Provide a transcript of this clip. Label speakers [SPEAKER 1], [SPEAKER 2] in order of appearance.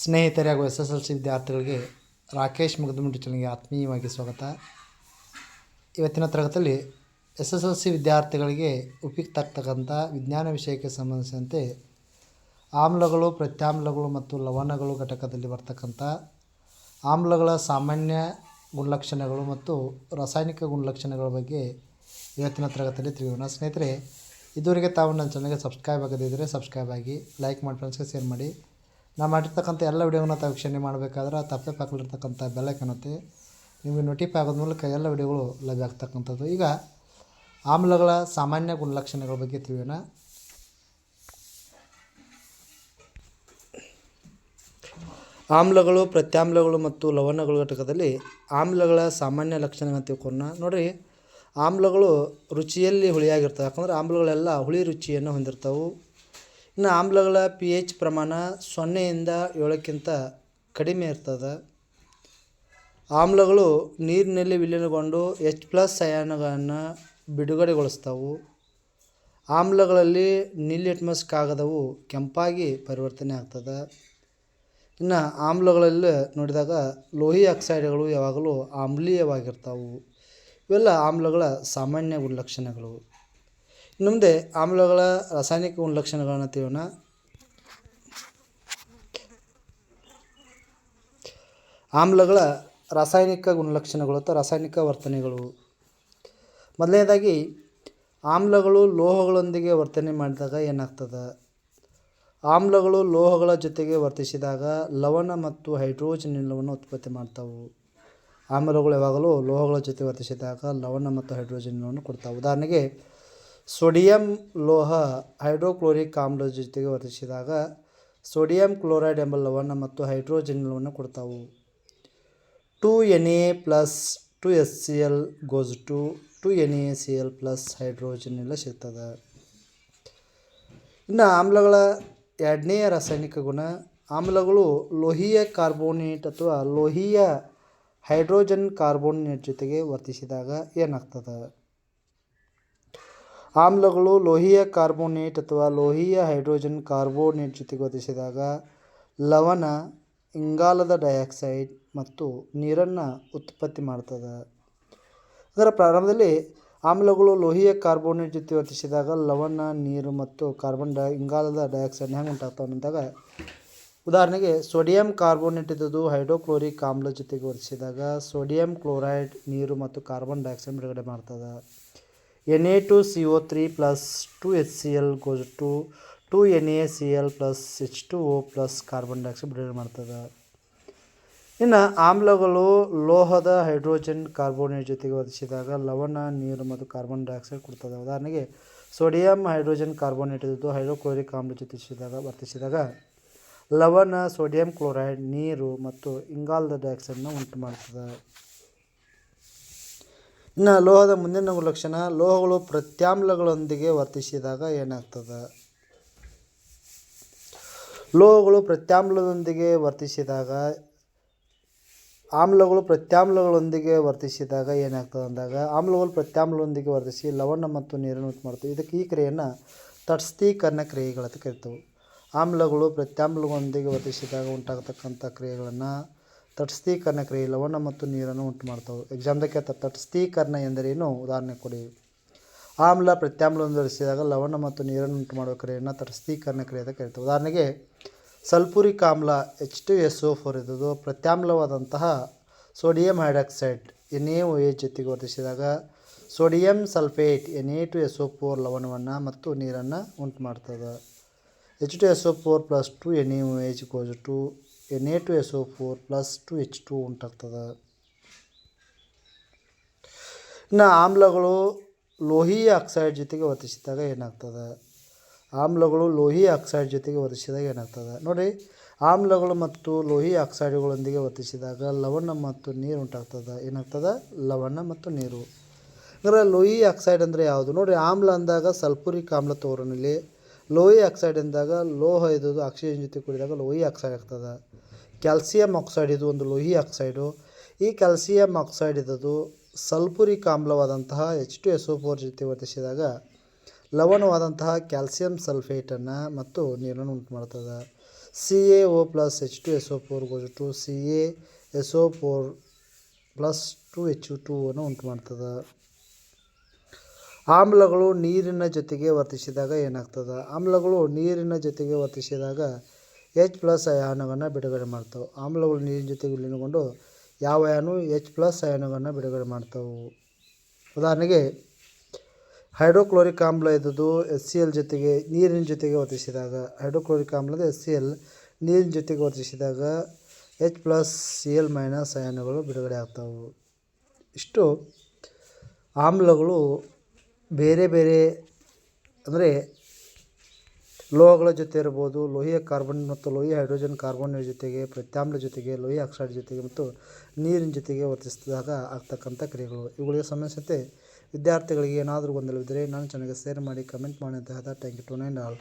[SPEAKER 1] ಸ್ನೇಹಿತರೆ ಹಾಗೂ S S L C ವಿದ್ಯಾರ್ಥಿಗಳಿಗೆ ರಾಕೇಶ್ ಮುಗದಮುಂಡಿ ಚಾನಲ್ಗೆ ಆತ್ಮೀಯವಾಗಿ ಸ್ವಾಗತ. ಇವತ್ತಿನ ತರಗತಿಯಲ್ಲಿ ಎಸ್ ಎಸ್ ಎಲ್ ಸಿ ವಿದ್ಯಾರ್ಥಿಗಳಿಗೆ ಉಪಯುಕ್ತ ಆಗ್ತಕ್ಕಂಥ ವಿಜ್ಞಾನ ವಿಷಯಕ್ಕೆ ಸಂಬಂಧಿಸಿದಂತೆ ಆಮ್ಲಗಳು, ಪ್ರತ್ಯಾಮ್ಲಗಳು ಮತ್ತು ಲವಣಗಳು ಘಟಕದಲ್ಲಿ ಬರ್ತಕ್ಕಂಥ ಆಮ್ಲಗಳ ಸಾಮಾನ್ಯ ಗುಣಲಕ್ಷಣಗಳು ಮತ್ತು ರಾಸಾಯನಿಕ ಗುಣಲಕ್ಷಣಗಳ ಬಗ್ಗೆ ಇವತ್ತಿನ ತರಗತಿಯಲ್ಲಿ ತಿಳಿಯೋಣ. ಸ್ನೇಹಿತರೆ, ಇದುವರೆಗೆ ತಾವು ನನ್ನ ಚಾನಲ್ಗೆ ಸಬ್ಸ್ಕ್ರೈಬ್ ಆಗದಿದ್ದರೆ ಸಬ್ಸ್ಕ್ರೈಬ್ ಆಗಿ, ಲೈಕ್ ಮಾಡಿ ಫ್ರೆಂಡ್ಸ್ಗೆ ಶೇರ್ ಮಾಡಿ. ನಾನು ಮಾಡಿರ್ತಕ್ಕಂಥ ಎಲ್ಲ ವಿಡಿಯೋಗಳನ್ನ ತಾವು ವೀಕ್ಷಣೆ ಮಾಡಬೇಕಾದ್ರೆ ತಪ್ಪೆ ಪಾಕಲಿರ್ತಕ್ಕಂಥ ಬೆಲ್ಲೈಕನ್ ಒತ್ತಿ ನಿಮಗೆ ನೋಟಿಫೈ ಆಗೋದ ಮೂಲಕ ಎಲ್ಲ ವಿಡಿಯೋಗಳು ಲಭ್ಯ ಆಗ್ತಕ್ಕಂಥದ್ದು. ಈಗ ಆಮ್ಲಗಳ ಸಾಮಾನ್ಯ ಗುಣಲಕ್ಷಣಗಳ ಬಗ್ಗೆ ತಿಳಿಯೋಣ. ಆಮ್ಲಗಳು, ಪ್ರತ್ಯಾಮ್ಲಗಳು ಮತ್ತು ಲವಣಗಳ ಘಟಕದಲ್ಲಿ ಆಮ್ಲಗಳ ಸಾಮಾನ್ಯ ಲಕ್ಷಣಗಳನ್ನು ತಿಳ್ಕೊಂಡ ನೋಡಿರಿ, ಆಮ್ಲಗಳು ರುಚಿಯಲ್ಲಿ ಹುಳಿಯಾಗಿರ್ತವೆ. ಯಾಕಂದರೆ ಆಮ್ಲಗಳೆಲ್ಲ ಹುಳಿ ರುಚಿಯನ್ನು ಹೊಂದಿರ್ತವೆ. ಇನ್ನು ಆಮ್ಲಗಳ ಪಿ ಎಚ್ ಪ್ರಮಾಣ ಸೊನ್ನೆಯಿಂದ ಏಳಕ್ಕಿಂತ ಕಡಿಮೆ ಇರ್ತದೆ. ಆಮ್ಲಗಳು ನೀರಿನಲ್ಲಿ ವಿಲೀನಗೊಂಡು ಎಚ್ ಪ್ಲಸ್ ಅಯಾನುಗಳನ್ನು ಬಿಡುಗಡೆಗೊಳಿಸ್ತಾವು. ಆಮ್ಲಗಳಲ್ಲಿ ನೀಲಿಟ್ಮಸ್ ಕಾಗದವು ಕೆಂಪಾಗಿ ಪರಿವರ್ತನೆ ಆಗ್ತದೆ. ಇನ್ನು ಆಮ್ಲಗಳಲ್ಲಿ ನೋಡಿದಾಗ ಲೋಹಿ ಆಕ್ಸೈಡ್ಗಳು ಯಾವಾಗಲೂ ಆಮ್ಲೀಯವಾಗಿರ್ತಾವು. ಇವೆಲ್ಲ ಆಮ್ಲಗಳ ಸಾಮಾನ್ಯ ಗುಣಲಕ್ಷಣಗಳು. ಇನ್ನು ಮುಂದೆ ಆಮ್ಲಗಳ ರಾಸಾಯನಿಕ ಗುಣಲಕ್ಷಣಗಳನ್ನ ತಿಳಿಯೋಣ. ಆಮ್ಲಗಳ ರಾಸಾಯನಿಕ ಗುಣಲಕ್ಷಣಗಳು ಅಥವಾ ರಾಸಾಯನಿಕ ವರ್ತನೆಗಳು. ಮೊದಲನೇದಾಗಿ, ಆಮ್ಲಗಳು ಲೋಹಗಳೊಂದಿಗೆ ವರ್ತನೆ ಮಾಡಿದಾಗ ಏನಾಗ್ತದೆ? ಆಮ್ಲಗಳು ಲೋಹಗಳ ಜೊತೆಗೆ ವರ್ತಿಸಿದಾಗ ಲವಣ ಮತ್ತು ಹೈಡ್ರೋಜನ್ ಅನಿಲವನ್ನು ಉತ್ಪತ್ತಿ ಮಾಡ್ತಾವು. ಆಮ್ಲಗಳು ಯಾವಾಗಲೂ ಲೋಹಗಳ ಜೊತೆ ವರ್ತಿಸಿದಾಗ ಲವಣ ಮತ್ತು ಹೈಡ್ರೋಜನ್ ಅನಿಲವನ್ನು ಕೊಡ್ತಾವೆ. ಉದಾಹರಣೆಗೆ ಸೋಡಿಯಂ ಲೋಹ ಹೈಡ್ರೋಕ್ಲೋರಿಕ್ ಆಮ್ಲದ ಜೊತೆಗೆ ವರ್ತಿಸಿದಾಗ ಸೋಡಿಯಂ ಕ್ಲೋರೈಡ್ ಎಂಬ ಲವಣ ಮತ್ತು ಹೈಡ್ರೋಜನ್ ಲವಣ ಕೊಡ್ತಾವು. Two N A plus two S C L goes two two N A C L plus hydrogen ಎಲ್ಲ ಸಿಗ್ತದೆ. ಇನ್ನು ಆಮ್ಲಗಳ ಎರಡನೇ ರಾಸಾಯನಿಕ ಗುಣ, ಆಮ್ಲಗಳು ಲೋಹೀಯ ಕಾರ್ಬೋನೇಟ್ ಅಥವಾ ಲೋಹೀಯ ಹೈಡ್ರೋಜನ್ ಕಾರ್ಬೋನೇಟ್ ಜೊತೆಗೆ ವರ್ತಿಸಿದಾಗ ಏನಾಗ್ತದೆ? ಆಮ್ಲಗಳು ಲೋಹೀಯ ಕಾರ್ಬೋನೇಟ್ ಅಥವಾ ಲೋಹೀಯ ಹೈಡ್ರೋಜನ್ ಕಾರ್ಬೋನೇಟ್ ಜೊತೆ ಒದಗಿಸಿದಾಗ ಲವಣ, ಇಂಗಾಲದ ಡೈಆಕ್ಸೈಡ್ ಮತ್ತು ನೀರನ್ನು ಉತ್ಪತ್ತಿ ಮಾಡ್ತದೆ. ಅದರ ಪ್ರಾರಂಭದಲ್ಲಿ ಆಮ್ಲಗಳು ಲೋಹೀಯ ಕಾರ್ಬೋನೇಟ್ ಜೊತೆ ವರ್ತಿಸಿದಾಗ ಲವಣ, ನೀರು ಮತ್ತು ಕಾರ್ಬನ್ ಡೈ, ಇಂಗಾಲದ ಡೈಆಕ್ಸೈಡ್ ಹೆಂಗೆ ಉಂಟಾಗ್ತವೆ ಅಂದಾಗ ಉದಾಹರಣೆಗೆ ಸೋಡಿಯಂ ಕಾರ್ಬೋನೇಟ್ ಇದ್ದದ್ದು ಹೈಡ್ರೋಕ್ಲೋರಿಕ್ ಆಮ್ಲ ಜೊತೆಗೆ ವರ್ತಿಸಿದಾಗ ಸೋಡಿಯಂ ಕ್ಲೋರೈಡ್, ನೀರು ಮತ್ತು ಕಾರ್ಬನ್ ಡೈಆಕ್ಸೈಡ್ ಬಿಡುಗಡೆ ಮಾಡ್ತದೆ. N A two C O three plus two H C L goes two two N A C L plus H two O plus carbon dioxide ಬಿಡುಗಡೆ ಮಾಡ್ತದೆ. ಇನ್ನು ಆಮ್ಲಗಳು ಲೋಹದ ಹೈಡ್ರೋಜನ್ ಕಾರ್ಬೋನೇಟ್ ಜೊತೆಗೆ ವರ್ತಿಸಿದಾಗ ಲವಣ, ನೀರು ಮತ್ತು ಕಾರ್ಬನ್ ಡೈಆಕ್ಸೈಡ್ ಕೊಡ್ತದೆ. ಉದಾಹರಣೆಗೆ ಸೋಡಿಯಂ ಹೈಡ್ರೋಜನ್ ಕಾರ್ಬೋನೇಟ್ ಇದ್ದು ಹೈಡ್ರೋಕ್ಲೋರಿಕ್ ಆಮ್ಲ ಜೊತೆಸಿದಾಗ ವರ್ತಿಸಿದಾಗ ಲವಣ ಸೋಡಿಯಂ ಕ್ಲೋರೈಡ್ ನೀರು ಮತ್ತು ಇಂಗಾಲದ ಡೈಆಕ್ಸೈಡನ್ನ ಉಂಟು ಮಾಡ್ತದೆ. ಇನ್ನು ಲೋಹದ ಮುಂದಿನ ಗುಣಲಕ್ಷಣ, ಲೋಹಗಳು ಪ್ರತ್ಯಾಮ್ಲಗಳೊಂದಿಗೆ ವರ್ತಿಸಿದಾಗ ಏನಾಗ್ತದೆ? ಲೋಹಗಳು ಪ್ರತ್ಯಾಮ್ಲದೊಂದಿಗೆ ವರ್ತಿಸಿದಾಗ, ಆಮ್ಲಗಳು ಪ್ರತ್ಯಾಮ್ಲಗಳೊಂದಿಗೆ ವರ್ತಿಸಿದಾಗ ಏನಾಗ್ತದೆ ಅಂದಾಗ, ಆಮ್ಲಗಳು ಪ್ರತ್ಯಾಮ್ಲದೊಂದಿಗೆ ವರ್ತಿಸಿ ಲವಣ ಮತ್ತು ನೀರನ್ನು ಉಂಟು ಮಾಡ್ತವೆ ಇದಕ್ಕೆ ಈ ಕ್ರಿಯೆಯನ್ನು ತಟಸ್ಥೀಕರಣ ಕ್ರಿಯೆಗಳಂತ ಕರಿತವೆ. ಆಮ್ಲಗಳು ಪ್ರತ್ಯಾಮ್ಲಗಳೊಂದಿಗೆ ವರ್ತಿಸಿದಾಗ ಉಂಟಾಗತಕ್ಕಂಥ ಕ್ರಿಯೆಗಳನ್ನು ತಟಸ್ಥೀಕರಣ ಕ್ರಿಯೆ ಲವಣ ಮತ್ತು ನೀರನ್ನು ಉಂಟು ಮಾಡ್ತವೆ ಎಕ್ಸಾಮ್ದಾಗ ತಟಸ್ಥೀಕರಣ ಎಂದರೇನು? ಉದಾಹರಣೆ ಕೊಡಿ. ಆಮ್ಲ ಪ್ರತ್ಯಾಮ್ಲವನ್ನು ಧರಿಸಿದಾಗ ಲವಣ ಮತ್ತು ನೀರನ್ನು ಉಂಟು ಮಾಡುವ ಕ್ರಿಯೆಯನ್ನು ತಟಸ್ಥೀಕರಣ ಕ್ರಿಯೆ ಅಂತ ಕರಿತವೆ. ಉದಾಹರಣೆಗೆ ಸಲ್ಪುರಿಕ್ ಆಮ್ಲ H two S O four ಇದ್ದು ಪ್ರತ್ಯಾಮ್ಲವಾದಂತಹ sodium hydroxide N A H ಜೊತೆಗೆ ವರ್ತಿಸಿದಾಗ sodium sulphate N A two S O four ಲವಣವನ್ನು ಮತ್ತು ನೀರನ್ನು ಉಂಟು ಮಾಡ್ತದೆ H two S O four plus two N A H goes two N A two S O four plus two H two ಉಂಟಾಗ್ತದೆ ಇನ್ನು ಆಮ್ಲಗಳು ಲೋಹಿ oxide ಜೊತೆಗೆ ವರ್ತಿಸಿದಾಗ ಏನಾಗ್ತದೆ? ಆಮ್ಲಗಳು ಲೋಹಿ ಆಕ್ಸೈಡ್ ಜೊತೆಗೆ ವರ್ತಿಸಿದಾಗ ಏನಾಗ್ತದೆ? ನೋಡಿ, ಆಮ್ಲಗಳು ಮತ್ತು ಲೋಹಿ ಆಕ್ಸೈಡ್ಗಳೊಂದಿಗೆ ವರ್ತಿಸಿದಾಗ ಲವಣ ಮತ್ತು ನೀರು ಉಂಟಾಗ್ತದೆ. ಏನಾಗ್ತದೆ? ಲವಣ ಮತ್ತು ನೀರು. ಅಂದರೆ ಲೋಹಿ ಆಕ್ಸೈಡ್ ಅಂದರೆ ಯಾವುದು? ನೋಡಿ, ಆಮ್ಲ ಅಂದಾಗ ಸಲ್ಫುರಿಕ್ ಆಮ್ಲ ತೋರನಲ್ಲಿ ಲೋಹಿ ಆಕ್ಸೈಡ್ ಅಂದಾಗ ಲೋಹ ಇದ್ದದ್ದು ಆಕ್ಸಿಜನ್ ಜೊತೆ ಕೂಡಿದಾಗ ಲೋಹಿ ಆಕ್ಸೈಡ್ ಆಗ್ತದೆ. ಕ್ಯಾಲ್ಸಿಯಂ ಆಕ್ಸೈಡ್ ಇದು ಒಂದು ಲೋಹಿ ಆಕ್ಸೈಡು. ಈ ಕ್ಯಾಲ್ಸಿಯಂ ಆಕ್ಸೈಡ್ ಇದ್ದದ್ದು sulphuric ಆಮ್ಲವಾದಂತಹ H two S O four ಜೊತೆ ವರ್ತಿಸಿದಾಗ ಲವಣವಾದಂತಹ ಕ್ಯಾಲ್ಸಿಯಂ ಸಲ್ಫೇಟನ್ನು ಮತ್ತು ನೀರನ್ನು ಉಂಟು ಮಾಡ್ತದೆ C A O plus H two S O four goes two C A S O four plus two H two ಅನ್ನು ಉಂಟು ಮಾಡ್ತದೆ ಆಮ್ಲಗಳು ನೀರಿನ ಜೊತೆಗೆ ವರ್ತಿಸಿದಾಗ ಏನಾಗ್ತದೆ? ಆಮ್ಲಗಳು ನೀರಿನ ಜೊತೆಗೆ ವರ್ತಿಸಿದಾಗ ಎಚ್ ಪ್ಲಸ್ ಅಯಾನುಗಳನ್ನು ಬಿಡುಗಡೆ ಮಾಡ್ತಾವೆ. ಆಮ್ಲಗಳು ನೀರಿನ ಜೊತೆಗೆ ವಿಲೀನಗೊಂಡು ಯಾವ ಅಯಾನು ಎಚ್ ಪ್ಲಸ್ ಅಯಾನುಗಳನ್ನು ಬಿಡುಗಡೆ ಮಾಡ್ತಾವೆ. ಉದಾಹರಣೆಗೆ ಹೈಡ್ರೋಕ್ಲೋರಿಕ್ ಆಮ್ಲ ಇದ್ದದ್ದು ಎಸ್ ಸಿ ಎಲ್ ಜೊತೆಗೆ ನೀರಿನ ಜೊತೆಗೆ ವರ್ತಿಸಿದಾಗ, ಹೈಡ್ರೋಕ್ಲೋರಿಕ್ ಆಮ್ಲದ ಎಸ್ ಸಿ ಎಲ್ ನೀರಿನ ಜೊತೆಗೆ ವರ್ತಿಸಿದಾಗ H plus C L minus ಅಯಾನುಗಳು ಬಿಡುಗಡೆ ಆಗ್ತಾವೆ. ಇಷ್ಟು ಆಮ್ಲಗಳು ಬೇರೆ ಬೇರೆ ಅಂದರೆ ಲೋಹಗಳ ಜೊತೆ ಇರ್ಬೋದು, ಲೋಹಿಯ ಕಾರ್ಬನ್ ಮತ್ತು ಲೋಹೀಯ ಹೈಡ್ರೋಜನ್ ಕಾರ್ಬನ್ ಜೊತೆಗೆ ಪ್ರತ್ಯಾಮ್ಲ ಜೊತೆಗೆ, ಲೋಹೀಯ ಆಕ್ಸೈಡ್ ಜೊತೆಗೆ ಮತ್ತು ನೀರಿನ ಜೊತೆಗೆ ವರ್ತಿಸಿದಾಗ ಆಗ್ತಕ್ಕಂಥ ಕ್ರಿಯೆಗಳು. ಇವುಗಳಿಗೆ ಸಂಬಂಧಿಸಿದಂತೆ ವಿದ್ಯಾರ್ಥಿಗಳಿಗೆ ಏನಾದರೂ ಗೊಂದಲವಿದ್ದರೆ ನಾನು ಚಾನಲ್ಗೆ ಶೇರ್ ಮಾಡಿ, ಕಮೆಂಟ್ ಮಾಡಿ ಅಂತ ಹೇಳ್ತಾ thank you to nine all